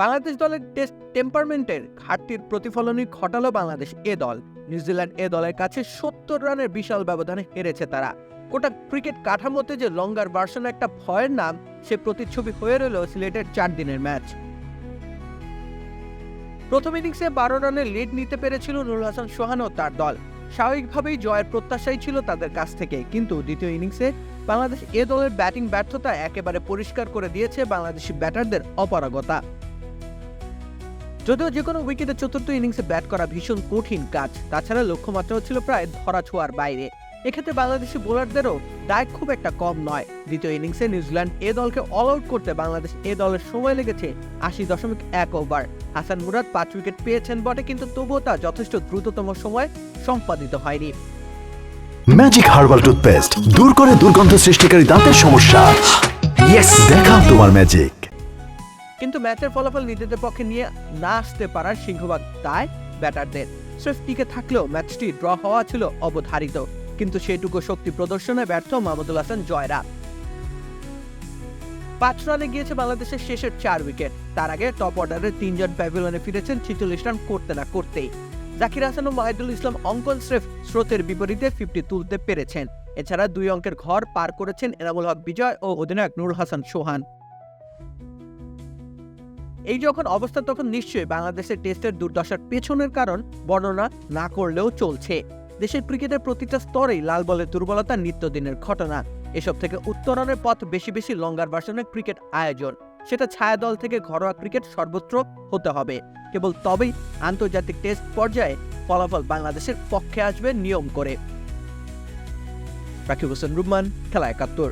বাংলাদেশ দলের টেস্ট টেম্পারমেন্টের ঘাটতির প্রতিফলনই ঘটালো বাংলাদেশ এ দল। নিউজিল্যান্ড এ দলের কাছে সত্তর রানের বিশাল ব্যবধানে হেরেছে তারা। গোটা ক্রিকেট কাঠামোতে যে লঙ্গার ভার্সন একটা ভয়ের নাম, সে প্রতিচ্ছবি হয়ে রইল সিলেটের চার দিনের ম্যাচ। প্রথম ইনিংসে বারো রানের লিড নিতে পেরেছিল নুরুল হাসান সোহান ও তার দল। স্বাভাবিকভাবেই জয়ের প্রত্যাশাই ছিল তাদের কাছ থেকে, কিন্তু দ্বিতীয় ইনিংসে বাংলাদেশ এ দলের ব্যাটিং ব্যর্থতা একেবারে পরিষ্কার করে দিয়েছে বাংলাদেশি ব্যাটারদের অপারগতা। যদিও যে কোনো উইকেটে চতুর্থ ইনিংসে ব্যাট করা ভীষণ কঠিন কাজ। তাছাড়া লক্ষ্যমাত্রাও ছিল প্রায় ধরা ছোঁয়ার বাইরে। এক্ষেত্রে বাংলাদেশি বোলারদেরও দায় খুব একটা কম নয়। দ্বিতীয় ইনিংসে নিউজিল্যান্ড এ দলকে অল আউট করতে বাংলাদেশ এ দলের সময় লেগেছে আশি দশমিক এক ওভার হাসান মুরাদ পাঁচ উইকেট পেয়েছেন বটে, কিন্তু তবুও তা যথেষ্ট দ্রুততম সময় সম্পাদিত হয়নি। ম্যাজিক হার্বাল টুথপেস্ট দূর করে দুর্গন্ধ সৃষ্টিকারী দাঁতের সমস্যা। দেখাও তোমার ম্যাজিক কিন্তু ম্যাচের ফলাফল নিজেদের পক্ষে নিয়ে না আসতে পারার সিংহভাগ দায় ব্যাটারদের। স্রেফ টিকে থাকলেও ম্যাচটি ড্র হওয়া ছিল অবধারিত, কিন্তু সেটুকু শক্তি প্রদর্শনে ব্যর্থ মাহমুদুল হাসান জয়রা। পাঁচ রানে গিয়েছে বাংলাদেশের শেষের চার উইকেট। তার আগে টপ অর্ডারের তিনজন প্যাভিলনে ফিরেছেন ছিচল্লিশ রান করতে না করতেই। জাকির হাসান ও মাহিদুল ইসলাম অঙ্কন স্রেফ স্রোতের বিপরীতে ফিফটি তুলতে পেরেছেন। এছাড়া দুই অঙ্কের ঘর পার করেছেন এনামুল হক বিজয় ও অধিনায়ক নুরুল হাসান সোহান। এই যখন অবস্থা তখন নিশ্চয়ই বাংলাদেশের টেস্টের দুর্দশার পেছনের কারণ বর্ণনা না করলেও চলছে। দেশের ক্রিকেটের প্রতিটা স্তরেই লাল বলের দুর্বলতা নিত্যদিনের ঘটনা। এসব থেকে উত্তরণের পথ বেশি বেশি লঙ্গার ভার্সনের ক্রিকেট আয়োজন। সেটা ছায়া দল থেকে ঘরোয়া ক্রিকেট সর্বত্র হতে হবে। কেবল তবেই আন্তর্জাতিক টেস্ট পর্যায়ে ফলাফল বাংলাদেশের পক্ষে আসবে নিয়ম করে। রাকিব হোসেন রুম্মান খেলা একাত্তর।